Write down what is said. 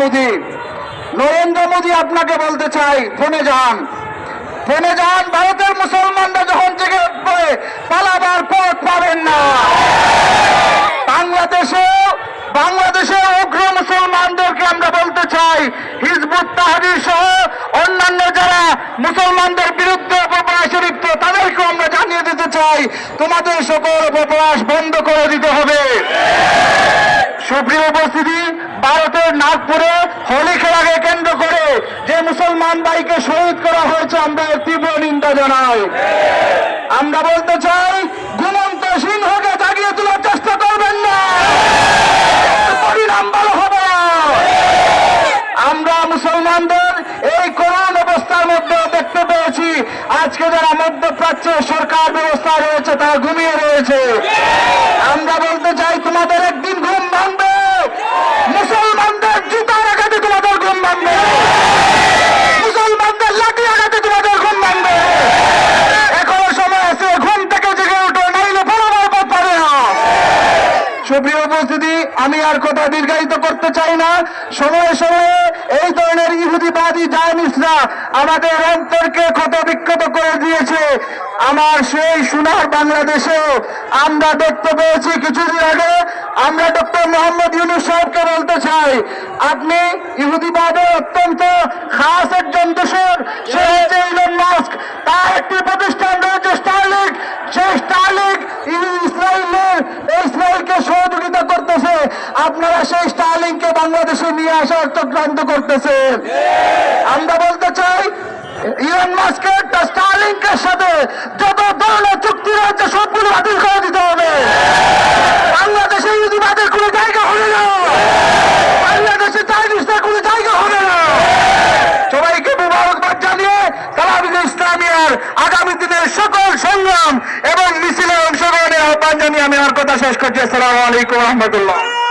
মোদী। নরেন্দ্র মোদী আপনাকে বলতে চাই, ফোনে যান। ফোনে যান, ভারতের মুসলমানরা যখন জেগে উঠবে, পালাবার পথ পাবেন না। বাংলাদেশে বাংলাদেশে উগ্র মুসলমানদেরকে আমরা বলতে চাই, হিজবুত তাহারির সহ অন্যান্য যারা মুসলমানদের বিরুদ্ধে অপপ্রয়াসে লিপ্ত, তাদেরকেও আমরা জানিয়ে দিতে চাই, তোমাদের সকল অপপ্রয়াস বন্ধ করে দিতে হবে। সুপ্রিয় উপস্থিতি যে মুসলমান ভাইকে শহীদ করা হয়েছে, আমরা তীব্র নিন্দা জানাই। আমরা বলতে চাই, ঘুমন্ত সিংহকে জাগিয়ে তোলার চেষ্টা করবেন না। পরিণাম ভালো হবে। আমরা মুসলমানদের এই করুণ অবস্থার মধ্যে দেখতে পেয়েছি। আজকে যারা মধ্যপ্রাচ্যের সরকার ব্যবস্থা রয়েছে, তারা ঘুমিয়ে রয়েছে। আমরা বলতে চাই, তোমাদের সুপ্রিয় উপস্থিতি, আমি আর কথা দীর্ঘায়িত করতে চাই না। সময়ে সময়ে এই ধরনের ইহুদিবাদী জায়নিসরা আমাদের অন্তরকে ক্ষত বিক্ষত করে দিয়েছে। আমার সেই সোনার বাংলাদেশেও আমরা দেখতে পেয়েছি কিছুদিন আগে। আমরা ডক্টর মোহাম্মদ ইউনুস সাহেবকে বলতে চাই, আপনি ইহুদিবাদের অত্যন্ত খাস একজন দোষর, সে হচ্ছে ইলন মাস্ক। তার একটি প্রতিষ্ঠান রয়েছে স্টারলিংক সেই স্টারলিংক ইসরায়েলের ইসরায়েলকে সহযোগিতা করতেছে। আপনারা সেই স্টারলিংকে বাংলাদেশে নিয়ে আসার চক্রান্ত করতেছে। আমরা বলতে চাই কোনো জায়গা হবে না। বাংলাদেশে কোনো জায়গা হবে না। সবাইকে জানিয়ে তালাবিদ ইসলামিয়ার আগামী দিনের সকল সংগ্রাম এবং জানিয়ে আমি আমার কথা শেষ করছি। আসসালামু আলাইকুম রহমতুল্লাহ।